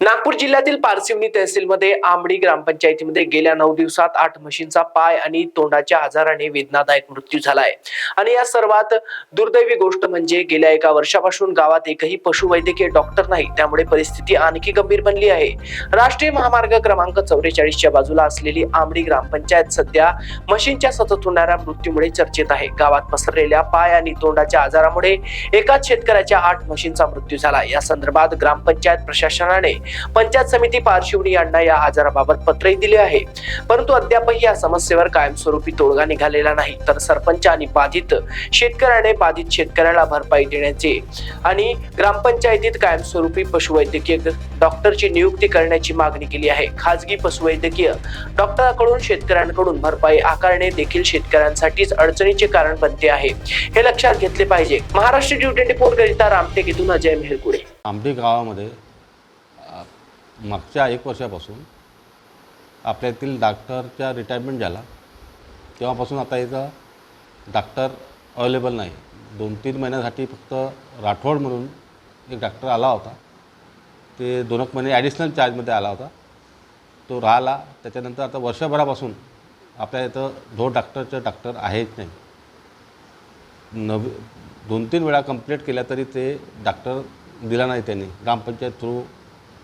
नागपूर जिल्ह्यातील पारसिवनी तहसीलमध्ये आंबडी ग्रामपंचायतीमध्ये गेल्या नऊ दिवसात आठ म्हशींचा पाय आणि तोंडाच्या आजाराने वेदनादायक मृत्यू झालाय. आणि या सर्वात दुर्दैवी गोष्ट म्हणजे गेल्या एका वर्षापासून गावात एकही पशुवैद्यकीय डॉक्टर नाही त्यामुळे परिस्थिती आणखी गंभीर बनली आहे. राष्ट्रीय महामार्ग क्रमांक चौवेचाळीसच्या बाजूला असलेली आंबडी ग्रामपंचायत सध्या म्हशींच्या सतत होणाऱ्या मृत्यूमुळे चर्चेत आहे. गावात पसरलेल्या पाय आणि तोंडाच्या आजारामुळे एकाच शेतकऱ्याच्या आठ म्हशींचा मृत्यू झाला. या संदर्भात ग्रामपंचायत प्रशासनाने पंचायत समिती पारशिवनी यांना या आजाराबाबत पत्रही दिले आहे. परंतु अद्यापही या समस्येवर कायमस्वरूपी तोडगा निघालेला नाही. तर सरपंच आणि बाधित शेतकऱ्याने बाधित शेतकऱ्याला भरपाई देण्याचे आणि ग्रामपंचायतीत कायमस्वरूपी पशुवैद्यकीय डॉक्टरची नियुक्ती करण्याची मागणी केली आहे. खाजगी पशुवैद्यकीय डॉक्टरांकडून शेतकऱ्यांकडून भरपाई आकारणे देखील शेतकऱ्यांसाठीच अडचणीचे कारण बनते आहे. हे लक्षात घेतले पाहिजे. महाराष्ट्र ड्युटी रिपोर्ट करिता रामटेक इथून अजय मेहरकुडे आंबे गावामध्ये मागच्या एक वर्षापासून आपल्यातील डॉक्टरच्या रिटायरमेंट झाला तेव्हापासून आता इथं डॉक्टर अवेलेबल नाही. दोन तीन महिन्यासाठी फक्त राठोड म्हणून एक डॉक्टर आला होता. ते दोन एक महिने ॲडिशनल चार्जमध्ये आला होता. तो राहिला. त्याच्यानंतर आता वर्षभरापासून आपल्या इथं दोन डॉक्टरचे डॉक्टर आहेच नाही. नवी दोन तीन वेळा कंप्लेंट केल्या तरी ते डॉक्टर दिला नाही त्यांनी. ग्रामपंचायत थ्रू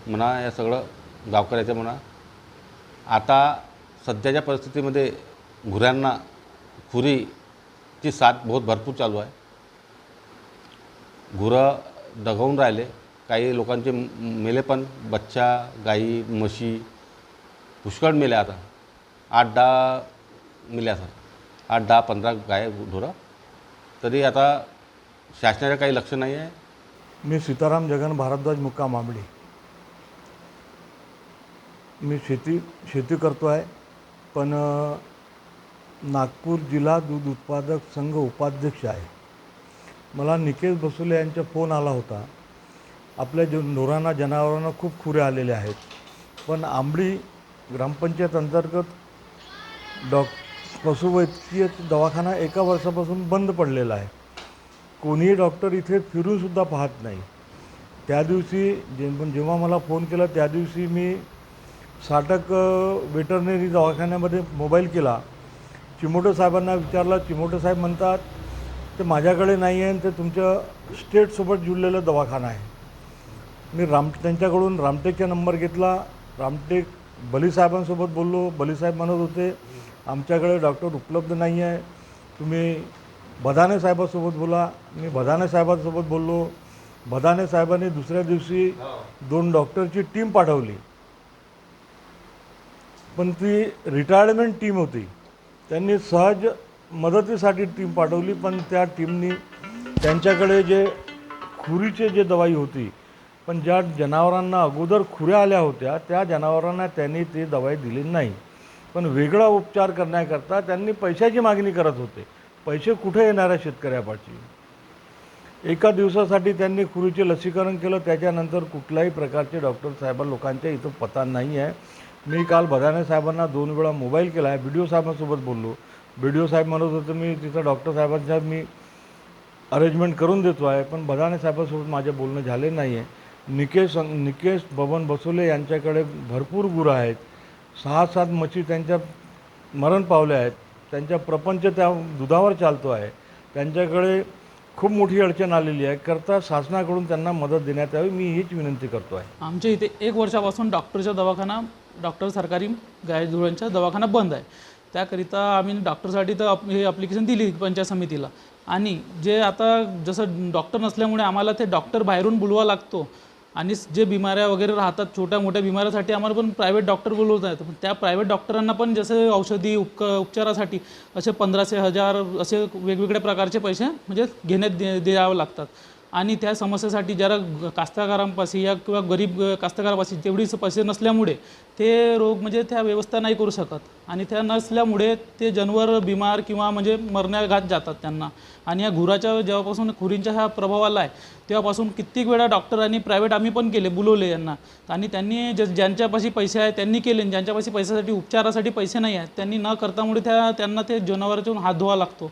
म्हणा या सगळं गावकऱ्याचं म्हणा. आता सध्याच्या परिस्थितीमध्ये घुऱ्यांना खुरीची साथ बहुत भरपूर चालू आहे. घुरं दगावून राहिले. काही लोकांचे मेले पण बच्चा गाई म्हशी पुष्कळ मेले आता. आठ दहा मेले आता आठ दहा पंधरा गाय ढोरं तरी आता शासनाचं काही लक्ष नाही आहे मी सीताराम जगन भारद्वाज मुक्काम आंबडी मी शेती शेती करतो आहे. पण नागपूर जिल्हा दूध उत्पादक संघ उपाध्यक्ष आहे. मला निकेश बसुले यांचा फोन आला होता. आपल्या जो ढोरांना जनावरांना खूप खुरे आलेले आहेत. पण आंबडी ग्रामपंचायत अंतर्गत डॉक पशुवैद्यकीय दवाखाना एका वर्षापासून बंद पडलेला आहे. कोणीही डॉक्टर इथे फिरूनसुद्धा पाहत नाही. त्या दिवशी जे जेव्हा मला फोन केला त्या दिवशी मी साटक वेटरनरी दवाखान्यामध्ये मोबाईल केला. चिमोटे साहेबांना विचारलं चिमोटे साहेब म्हणतात ते माझ्याकडे नाही आहे ते तुमच्या स्टेटसोबत जुळलेलं दवाखाना आहे. मी राम त्यांच्याकडून रामटेकचा नंबर घेतला. रामटेक बलीसाहेबांसोबत बोललो. बलीसाहेब म्हणत होते आमच्याकडे डॉक्टर उपलब्ध नाही आहे. तुम्ही बदाने साहेबासोबत बोला. मी बदाने साहेबांसोबत बोललो. बदाने साहेबांनी दुसऱ्या दिवशी दोन डॉक्टरची टीम पाठवली. पण ती रिटायरमेंट टीम होती. त्यांनी सहज मदतीसाठी टीम पाठवली पण त्या टीमनी त्यांच्याकडे जे खुरीचे जे दवाई होती पण ज्या जनावरांना अगोदर खुऱ्या आल्या होत्या त्या जनावरांना त्यांनी ती दवाई दिली नाही. पण वेगळा उपचार करण्याकरता त्यांनी पैशाची मागणी करत होते. पैसे कुठे येणार आहे एका दिवसासाठी त्यांनी खुरीचे लसीकरण केलं त्याच्यानंतर कुठल्याही प्रकारचे डॉक्टर साहेबा लोकांच्या इथं पता नाही आहे मी काल भदाने साहेबांना दोन वेळा मोबाईल केला. आहे बी डी ओ साहेबांसोबत बोललो. बी डी ओ साहेब म्हणत होते मी तिथं डॉक्टर साहेबांच्या मी अरेंजमेंट करून देतो आहे पण भदाने साहेबांसोबत माझे बोलणं झाले नाही आहे निकेश निकेश बबन बसोले यांच्याकडे भरपूर गुरं आहेत. सहा सात मच्छी त्यांच्या मरण पावल्या आहेत. त्यांच्या प्रपंच त्या दुधावर चालतो आहे. त्यांच्याकडे खूप मोठी अडचण आलेली आहे. करता शासनाकडून त्यांना मदत देण्यात यावी. मी हीच विनंती करतो आहे. आमच्या इथे एक वर्षापासून डॉक्टरचा दवाखाना डॉक्टर सरकारी गायधुळ्यांचा दवाखाना बंद आहे. त्याकरिता आम्ही डॉक्टरसाठी तर हे अप्लिकेशन दिली पंचायत समितीला. आणि जे आता जसं डॉक्टर नसल्यामुळे आम्हाला ते डॉक्टर बाहेरून बोलवा लागतो. आणि जे बिमाऱ्या वगैरे राहतात छोट्या मोठ्या बिमाऱ्यासाठी आम्हाला पण प्रायव्हेट डॉक्टर बोलवत आहेत पण त्या प्रायव्हेट डॉक्टरांना पण जसे औषधी उपक उपचारासाठी असे पंधराशे हजार असे वेगवेगळ्या प्रकारचे पैसे म्हणजे घेण्यात दे द्यावं लागतात. आणि त्या समस्येसाठी जरा कास्तकारांपाशी या किंवा गरीब कास्तकारापाशी तेवढीच पैसे नसल्यामुळे ते रोग म्हणजे त्या व्यवस्था नाही करू शकत. आणि त्या नसल्यामुळे ते जनावर बिमार किंवा म्हणजे मरण्याघात जातात त्यांना. आणि या घुराच्या जेव्हापासून खुरींच्या हा प्रभाव आला आहे तेव्हापासून कित्येक वेळा डॉक्टर आणि प्रायव्हेट आम्ही पण केले बोलवले यांना. आणि त्यांनी ज ज्यांच्यापाशी पैसे आहेत त्यांनी केले ज्यांच्यापाशी पैशासाठी उपचारासाठी पैसे नाही आहेत त्यांनी न करतामुळे त्या त्यांना ते जनावरातून हात धुवा लागतो.